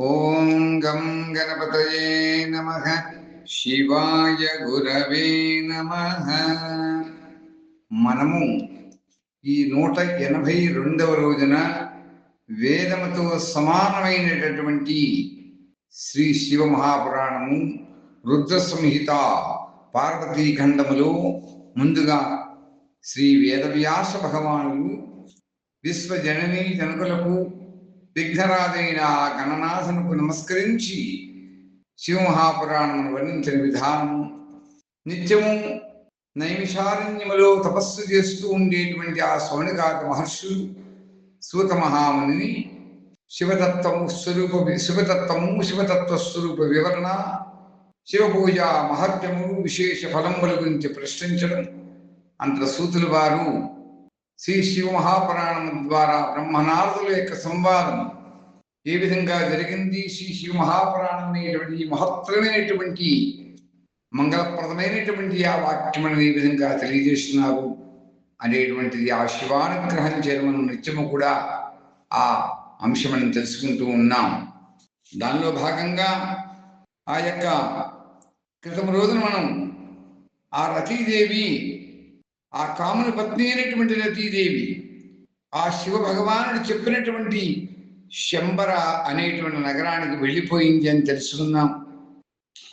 ఓం గం గణపతయే నమ. శివాయ గురవే నమ. మనము ఈ నూట ఎనభై రెండవ రోజున వేదముతో సమానమైనటువంటి శ్రీ శివ మహాపురాణము రుద్ర సంహిత పార్వతీ ఖండములో ముందుగా శ్రీ వేదవ్యాస భగవానుడు విశ్వజననీ జనకులకు విఘ్నరాజైన ఆ గణనాథనుకు నమస్కరించి సింహాపురాణమును వర్ణించిన విధానం నిత్యము నైమిషారణ్యములో తపస్సు చేస్తూ ఉండేటువంటి ఆ సౌనికాత మహర్షులు సూత మహాముని శివతత్వము స్వరూప శివతత్వము శివతత్వ స్వరూప వివరణ శివపూజ మహత్యము విశేష ఫలముల గురించి ప్రశ్నించడం అంత సూతులు వారు శ్రీ శివ మహాపురాణం ద్వారా బ్రహ్మనారదుల యొక్క సంవాదం. ఏ విధంగా జరిగింది? శ్రీ శివ మహాపురాణం అనేటువంటి మహత్తరమైనటువంటి మంగళప్రదమైనటువంటి ఆ వాక్యములను ఏ విధంగా తెలియజేస్తున్నారు? అనేటువంటిది ఆ శివానుగ్రహం చేరమను నిత్యము కూడా ఆ అంశమని తెలుసుకుంటూ ఉన్నాం. దానిలో భాగంగా ఆ యొక్క క్రితం రోజున మనం ఆ రతీదేవి ఆ కాముని పత్ని అయినటువంటి రతీదేవి ఆ శివ భగవానుడు చెప్పినటువంటి శంబర అనేటువంటి నగరానికి వెళ్ళిపోయింది అని తెలుసుకున్నాం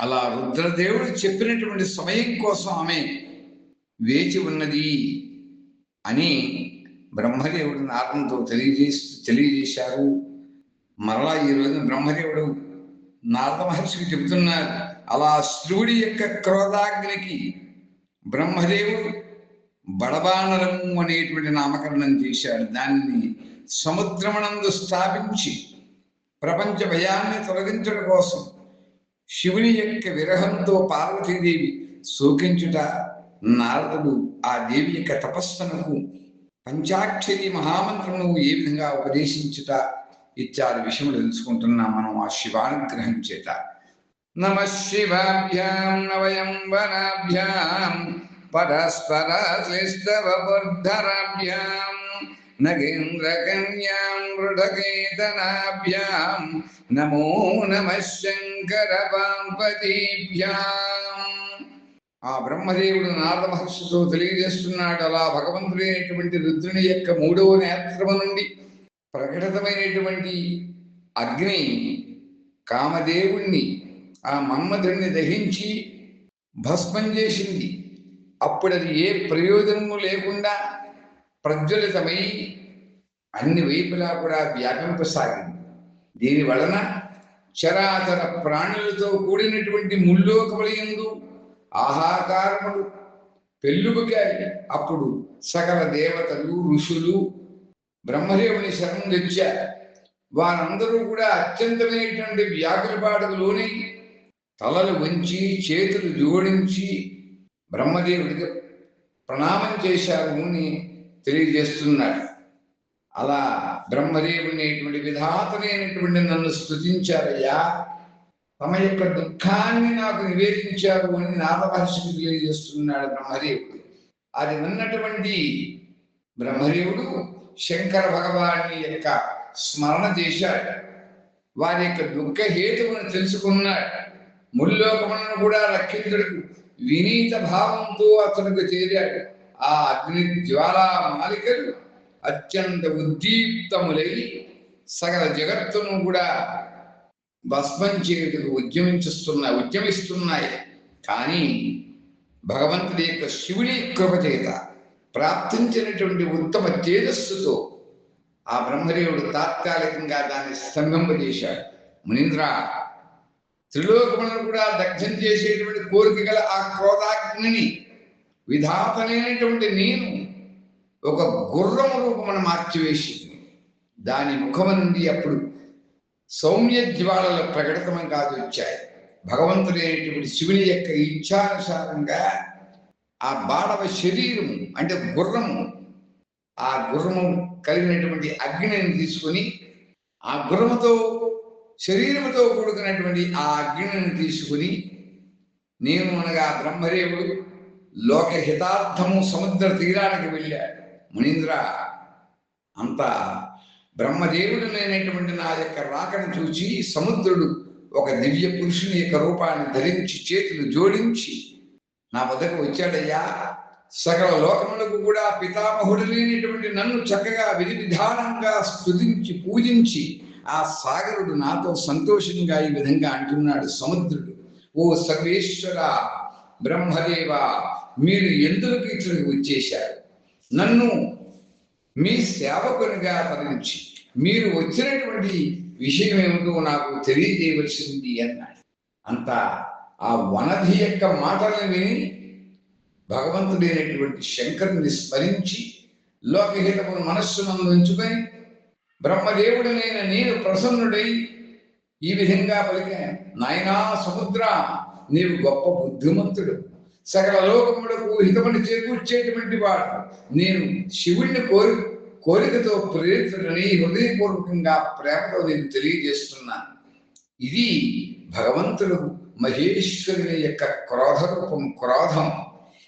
అలా రుద్రదేవుడు చెప్పినటువంటి సమయం కోసం ఆమె వేచి ఉన్నది అని బ్రహ్మదేవుడు నారదంతో తెలియజేస్తూ తెలియజేశారు. మరలా ఈరోజు బ్రహ్మదేవుడు నారద మహర్షికి చెబుతున్నారు అలా శివుడి యొక్క క్రోధాగ్నికి బ్రహ్మదేవుడు బడబానరము అనేటువంటి నామకరణం చేశాడు. దానిని సముద్రమనందు స్థాపించి ప్రపంచ భయాన్ని తొలగించడం కోసం శివుని యొక్క విరహంతో పార్వతీదేవి శోకించుట నారదుడు ఆ దేవి యొక్క తపస్సునకు పంచాక్షరి మహామంత్రమును ఏ విధంగా ఉపదేశించుట ఇత్యాది విషయములు తెలుసుకుంటున్నాం మనం ఆ శివానుగ్రహం చేత. నమ శివాభ్యాం నవయం వనాభ్యాం పరస్పర క్లిష్టవబుద్ధరాభ్యాం నగేంద్రకన్యాం మృఢకేతనాభ్యాం నమో నమ శంకర పాంపతీభ్యాం ఆ బ్రహ్మదేవుడు నారద మహర్షితో తెలియజేస్తున్నాడు అలా భగవంతుడైనటువంటి రుద్రుని యొక్క మూడవ నేత్రము నుండి ప్రకటితమైనటువంటి అగ్ని కామదేవుణ్ణి ఆ మన్మధుడిని దహించి భస్మం చేసింది. అప్పుడు అది ఏ ప్రయోజనము లేకుండా ప్రజ్వలితమై అన్ని వైపులా కూడా వ్యాపింపసాగింది. దీని వలన చరాచర ప్రాణులతో కూడినటువంటి ముల్లోకములందు ఆహాకారములు పెళ్ళుబుకాయి అప్పుడు సకల దేవతలు ఋషులు బ్రహ్మదేవుని శరణం తెచ్చారు వారందరూ కూడా అత్యంతమైనటువంటి వ్యాకులపాటులోని తలలు వంచి చేతులు జోడించి బ్రహ్మదేవుడికి ప్రణామం చేశారు అని తెలియజేస్తున్నాడు. అలా బ్రహ్మదేవుని విధాతమైనటువంటి నన్ను స్థుతించారయ్యా తమ యొక్క దుఃఖాన్ని నాకు నివేదించారు అని నారదమహర్షికి తెలియజేస్తున్నాడు బ్రహ్మదేవుడు. అది విన్నటువంటి బ్రహ్మదేవుడు శంకర భగవాని యొక్క స్మరణ చేశాడు. వారి యొక్క దుఃఖ హేతువును తెలుసుకున్నాడు. ముల్లోకములను కూడా రక్షించడుకు వినీత భావంతో అతనికి చేరాడు. ఆ అగ్ని జ్వాలా మాలికలు అత్యంత ఉద్దీప్తములై సకల జగత్తును కూడా భస్మం చేయుటకు ఉద్యమించుస్తున్నాయి ఉద్యమిస్తున్నాయి. కానీ భగవంతుడి యొక్క శివుని కృప చేత ప్రాప్తించినటువంటి ఉత్తమ తేజస్సుతో ఆ బ్రహ్మదేవుడు తాత్కాలికంగా దాన్ని స్తంభింపజేశాడు. మునీంద్ర త్రిలోకములను కూడా దగ్ధం చేసేటువంటి కోరిక గల ఆ క్రోధాగ్నిని విధాతనైనటువంటి నేను ఒక గుర్రము రూపమును మార్చివేసింది. దాని ముఖము నుండి అప్పుడు సౌమ్య జ్వాలలు ప్రకటితమం కాదు వచ్చాయి. భగవంతుడైనటువంటి శివుని యొక్క ఇచ్ఛానుసారంగా ఆ బాడవ శరీరము అంటే గుర్రము ఆ గుర్రము కలిగినటువంటి అగ్నిని తీసుకొని ఆ గుర్రముతో శరీరముతో కూడుకున్నటువంటి ఆ అగ్నిని తీసుకుని నేను అనగా బ్రహ్మదేవుడు లోకహితార్థము సముద్ర తీరానికి వెళ్ళాడు. మునీంద్ర అంత బ్రహ్మదేవుడునైనటువంటి నా యొక్క రాకను చూచి సముద్రుడు ఒక దివ్య పురుషుని యొక్క రూపాన్ని ధరించి చేతులు జోడించి నా వద్దకు వచ్చాడయ్యా. సకల లోకములకు కూడా పితామహుడు లేనిటువంటి నన్ను చక్కగా విధి విధానంగా స్తుతించి పూజించి ఆ సాగరుడు నాతో సంతోషంగా ఈ విధంగా అంటున్నాడు సముద్రుడు. ఓ సర్వేశ్వర బ్రహ్మదేవ మీరు ఎందుకు ఇక్కడికి వచ్చేశారు? నన్ను మీ సేవకునిగా తరించి మీరు వచ్చినటువంటి విషయం ఏమిటో నాకు తెలియజేయవలసింది అన్నాడు. అంత ఆ వనధి యొక్క మాటలను విని భగవంతుడైనటువంటి శంకరుని స్మరించి లోకహితమును మనస్సును ఉంచుకొని బ్రహ్మదేవుడినైన నేను ప్రసన్నుడై ఈ విధంగా పలికాను నాయనా సముద్ర నీవు గొప్ప బుద్ధిమంతుడు. సకల లోకములకు హితమని చేకూర్చేటువంటి వాడు. నేను శివుణ్ణి కోరి కోరికతో ప్రేరితుడని హృదయపూర్వకంగా ప్రేమతో నేను తెలియజేస్తున్నాను. ఇది భగవంతుడు మహేశ్వరుని యొక్క క్రోధ రూపం క్రోధం.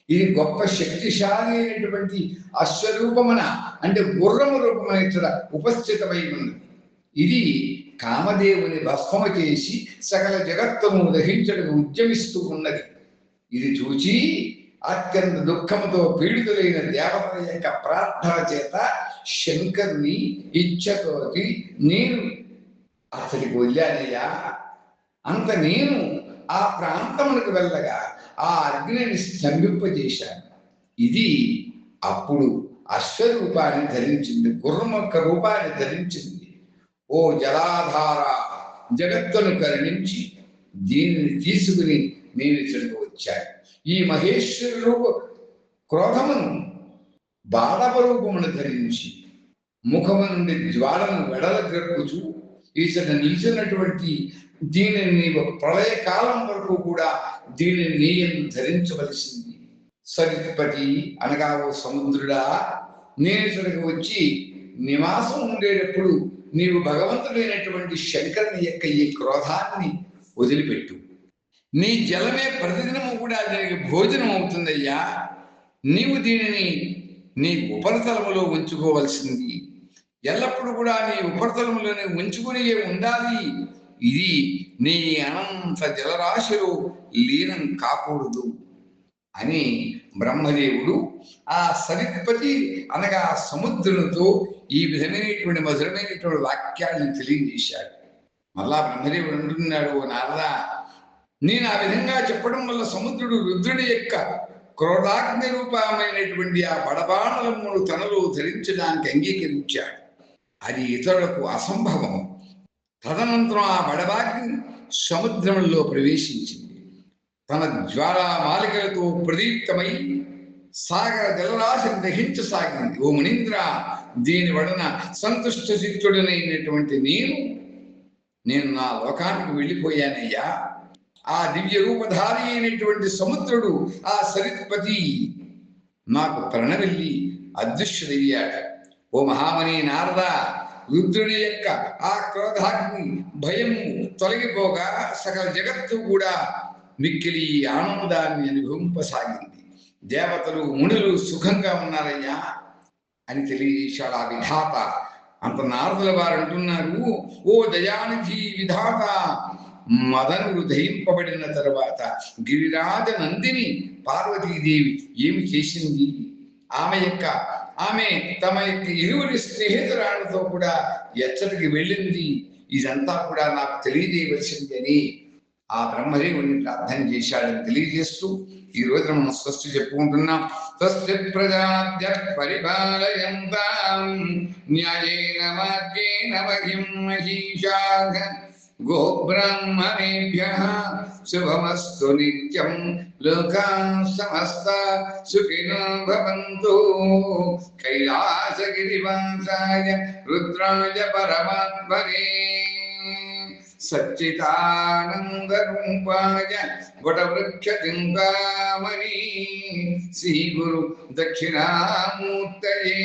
ఇది గొప్ప శక్తిశాలి అయినటువంటి అశ్వరూపమన అంటే గుర్రము రూపమున ఇక్కడ ఉపస్థితమై ఉంది. ఇది కామదేవుని భస్మము చేసి సకల జగత్తును దహించడానికి ఉద్యమిస్తూ ఉన్నది. ఇది చూచి అత్యంత దుఃఖముతో పీడితులైన దేవతల యొక్క ప్రార్థన చేత శంకరుని ఇచ్చతోటి నేను అతడికి వెళ్ళానయ్యా అంత నేను ఆ ప్రాంతములకు వెళ్ళగా ఆ అగ్నిని స్తంభింపజేశాను. ఇది అప్పుడు అశ్వరూపాన్ని ధరించింది గుర్రం యొక్క రూపాన్ని ధరించింది. ఓ జలాధార జగత్తును కరుణించి దీనిని తీసుకుని నేను ఇక్కడికి వచ్చాను ఈ మహేశ్వరు రూప క్రోధమును బాలవ రూపమును ధరించి ముఖము నుండి జ్వాలను వెడల గ్రక్కుచు ఇతడు నిలిచినటువంటి దీనిని ప్రళయ కాలం వరకు కూడా దీనిని నీయను ధరించవలసింది. సరిపతి అనగా ఓ సముద్రుడా నేను ఇక్కడికి వచ్చి నివాసం ఉండేటప్పుడు నీవు భగవంతుడైనటువంటి శంకరుని యొక్క ఈ క్రోధాన్ని వదిలిపెట్టు. నీ జలమే ప్రతిదినము కూడా దీనికి భోజనం అవుతుందయ్యా. నీవు దీనిని నీ ఉపరితలములో ఉంచుకోవలసింది. ఎల్లప్పుడూ కూడా నీ ఉపరితలములోనే ఉంచుకుని ఉండాలి. ఇది నీ అనంత జలరాశిలో లీనం కాకూడదు అని బ్రహ్మదేవుడు ఆ సరిపతి అనగా సముద్రులతో ఈ విధమైనటువంటి మధురమైనటువంటి వాక్యాలను తెలియజేశాడు. మళ్ళా బ్రహ్మదేవుడు అంటున్నాడు "ఓ నారదా నేను ఆ విధంగా చెప్పడం వల్ల సముద్రుడు రుద్రుడి యొక్క క్రోధాగ్ని రూపమైనటువంటి ఆ బడబాణలమును తనలో ధరించడానికి అంగీకరించాడు. అది ఇతరులకు అసంభవం. తదనంతరం ఆ బడబాగ్ని సముద్రంలో ప్రవేశించింది. తన జ్వాలా మాలికలతో ప్రదీప్తమై సాగర జలరాశిని దహించసాగింది ఓ మునీంద్ర దీని వలన సంతుష్ట చిత్తుడనైనటువంటి నేను నేను నా లోకానికి వెళ్ళిపోయానయ్యా. ఆ దివ్య రూపధారి అయినటువంటి సముద్రుడు ఆ సరిత్పతి నాకు ప్రణవెల్లి అదృశ్యుడయ్యాడు ఓ మహామణి నారద రుద్రుని యొక్క ఆ క్రోధాగ్ని భయము తొలగిపోగా సకల జగత్తు కూడా మిక్కిలి ఆనందాన్ని అనుభవింపసాగింది. దేవతలు మునులు సుఖంగా ఉన్నారయ్యా అని తెలియజేశాడు ఆ విధాత. అంత నారదుల వారు అంటున్నారు ఓ దయానిధి విధాత మదనుడు దయింపబడిన తరువాత గిరిరాజ నందిని పార్వతీదేవి ఏమి చేసింది? ఆమె యొక్క ఆమె తమ యొక్క ఇరువురి స్నేహితురాలతో కూడా ఎచ్చటికి వెళ్ళింది. ఇదంతా కూడా నాకు తెలియజేయవలసింది అని ఆ బ్రహ్మదేవుని ప్రార్థన చేశాడని తెలియజేస్తూ ఈ రోజు మనం స్వస్తి చెప్పుకుంటున్నాం. స్వస్తి ప్రజాద్య పరిపాలయంతాం. న్యాయేన మార్గేణ మహిం మహిషాః. గోబ్రాహ్మణేభ్య. శుభమస్తు నిత్యం. లోకా సమస్త సుఖినో భవంతు. కైలాసగిరివాసాయ రుద్రాయ పరమాత్మనే. सच्चिदानन्दरूपाय वटवृक्षचिन्तामणी श्रीगुरु दक्षिणामूर्तये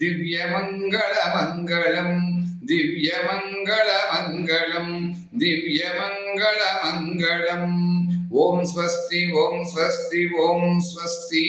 दिव्यमङ्गलमङ्गलम् दिव्यमङ्गलमङ्गलम् दिव्यमङ्गलमङ्गलम् ॐ स्वस्ति ॐ स्वस्ति ॐ स्वस्ति